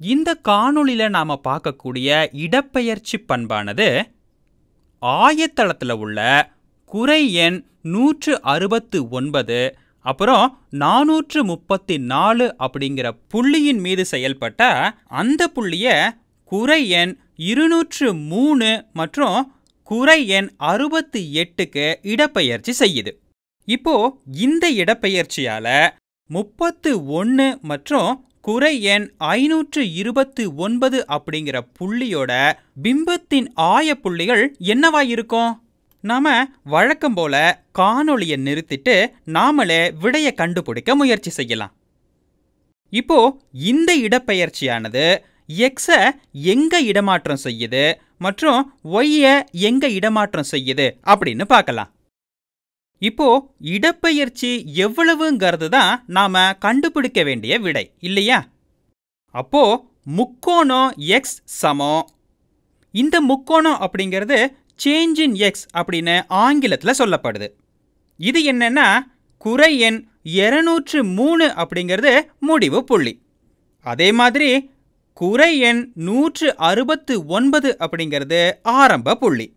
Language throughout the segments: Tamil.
இந்த காணொளியில் நாம பார்க்கக்கூடிய இடப்பெயர்ச்சி பண்பானது ஆயத்தளத்தில் உள்ள குறை எண் நூற்று அறுபத்து ஒன்பது அப்புறம் நானூற்று முப்பத்தி நாலு அப்படிங்கிற புள்ளியின் மீது செயல்பட்ட அந்த புள்ளிய குறை எண் இருநூற்று மூணு மற்றும் குறை எண் அறுபத்தி எட்டுக்கு இடப்பெயர்ச்சி செய்யுது. இப்போ இந்த இடப்பெயர்ச்சியால முப்பத்து ஒன்று மற்றும் குறை எண் ஐநூற்று இருபத்து ஒன்பது அப்படிங்கிற புள்ளியோட பிம்பத்தின் ஆய புள்ளிகள் என்னவா இருக்கும் நாம வழக்கம் போல காணொளியை நிறுத்திட்டு நாமளே விடையை கண்டுபிடிக்க முயற்சி செய்யலாம். இப்போ இந்த இடப்பெயர்ச்சியானது எக்ஸை எங்க இடமாற்றம் செய்யுது மற்றும் ஒய்ய எங்க இடமாற்றம் செய்யுது அப்படின்னு பார்க்கலாம். இப்போ இடப்பெயர்ச்சி எவ்வளவுங்கிறது தான் நாம கண்டுபிடிக்க வேண்டிய விடை இல்லையா? அப்போ முக்கோணம் எக்ஸ் சமம். இந்த முக்கோணம் அப்படிங்கிறது சேஞ்ச் இன் எக்ஸ் அப்படின்னு ஆங்கிலத்தில் சொல்லப்படுது. இது என்னன்னா குறை எண் இருநூற்று மூணு அப்படிங்கிறது முடிவு புள்ளி. அதே மாதிரி குறை எண் நூற்று அறுபத்து ஒன்பது அப்படிங்கிறது ஆரம்ப புள்ளி.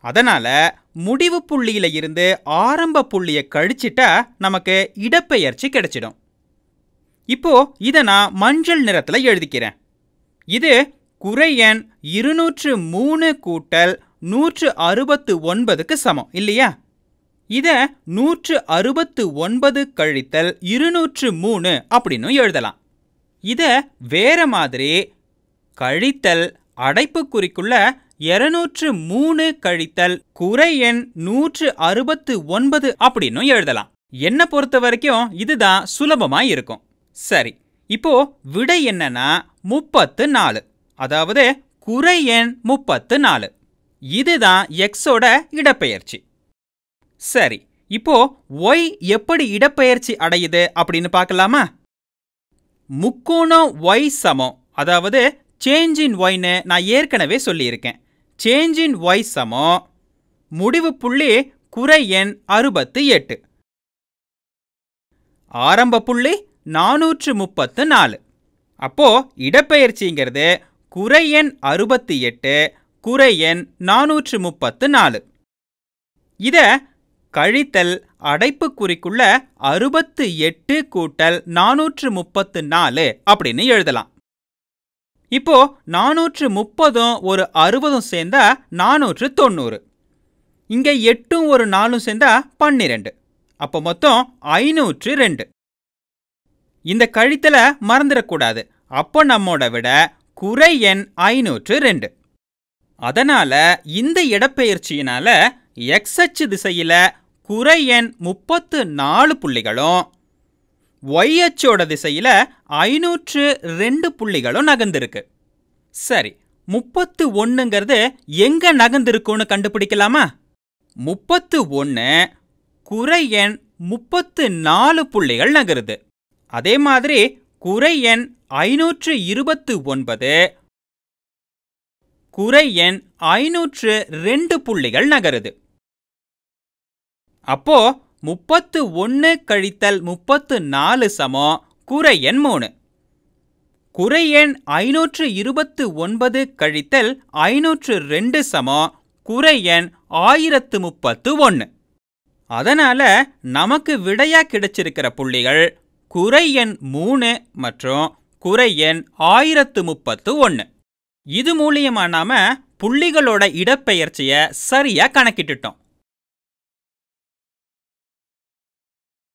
அதனால முடிவு புள்ளியில இருந்து ஆரம்ப புள்ளியை கழிச்சிட்டா நமக்கு இடப்பெயர்ச்சி கிடைச்சிடும். இப்போ இதை நான் மஞ்சள் நிறத்தில் எழுதிக்கிறேன். இது குறை எண் இருநூற்று மூணு கூட்டல் நூற்று அறுபத்து ஒன்பதுக்கு சமம் இல்லையா? இதை நூற்று அறுபத்து ஒன்பது கழித்தல் இருநூற்று மூணு அப்படின்னு எழுதலாம். இதை வேற மாதிரி கழித்தல் அடைப்புக்குறிக்குள்ள இருநூற்று மூணு கழித்தல் குறை எண் நூற்று அறுபத்து ஒன்பது அப்படின்னு எழுதலாம். என்ன பொறுத்த வரைக்கும் இதுதான் சுலபமா இருக்கும் சரி இப்போ விடை என்னன்னா முப்பத்து நாலு. அதாவது குறை எண் முப்பத்து நாலு. இதுதான் எக்ஸோட இடப்பெயர்ச்சி. சரி இப்போ ஒய் எப்படி இடப்பெயர்ச்சி அடையுது அப்படின்னு பார்க்கலாமா? முக்கோணம் ஒய் சமம். அதாவது சேஞ்ச் இன் ஒய்னு நான் ஏற்கனவே சொல்லியிருக்கேன். சேஞ்ச் இன் ஒய் சமம். முடிவு புள்ளி குறை எண் அறுபத்து எட்டு. ஆரம்ப புள்ளி நானூற்று முப்பத்து நாலு. அப்போ இடப்பெயர்ச்சிங்கிறது குறை எண் அறுபத்தி எட்டு குறை எண் நானூற்று முப்பத்து நாலு. இத கழித்தல் அடைப்புக்குறிக்குள்ள அறுபத்து எட்டு கூட்டல் நானூற்று முப்பத்து நாலு அப்படின்னு எழுதலாம். இப்போ நானூற்று முப்பதும் ஒரு அறுபதும் சேர்ந்தா நானூற்று தொண்ணூறு இங்கே எட்டும் ஒரு நாலும் சேர்ந்தா பன்னிரெண்டு. அப்போ மொத்தம் ஐநூற்று ரெண்டு இந்த கழித்தலை மறந்துடக்கூடாது. அப்போ நம்மோட விட குறை எண் ஐநூற்று ரெண்டு அதனால இந்த இடப்பெயர்ச்சியினால எக்ஸ் அச்சு திசையில குறை எண் முப்பத்து நாலு புள்ளிகளும் ஒய் அச்சோட திசையில ஐநூற்று ரெண்டு புள்ளிகளும் நகர்ந்துருக்கு. சரி முப்பத்து ஒன்றுங்கிறது எங்க நகர்ந்துருக்கும்னு கண்டுபிடிக்கலாமா? முப்பத்து ஒன்று குறை எண் முப்பத்து நாலு புள்ளிகள் நகருது. அதே மாதிரி குறை எண் ஐநூற்று இருபத்து ஒன்பது குறை எண் ஐநூற்று ரெண்டு புள்ளிகள் நகருது. அப்போ முப்பத்து ஒன்று கழித்தல் முப்பத்து நாலு சமம் குறை எண் மூணு. குறை எண் ஐநூற்று இருபத்து ஒன்பது கழித்தல் ஐநூற்று ரெண்டு சமம் குறை எண் ஆயிரத்து முப்பத்து ஒன்று அதனால நமக்கு விடையா கிடைச்சிருக்கிற புள்ளிகள் குறை எண் மூணு மற்றும் குறை எண் ஆயிரத்து முப்பத்து ஒன்று இது மூலியமா நாம புள்ளிகளோட இடப்பெயர்ச்சியை சரியா கணக்கிட்டுட்டோம்.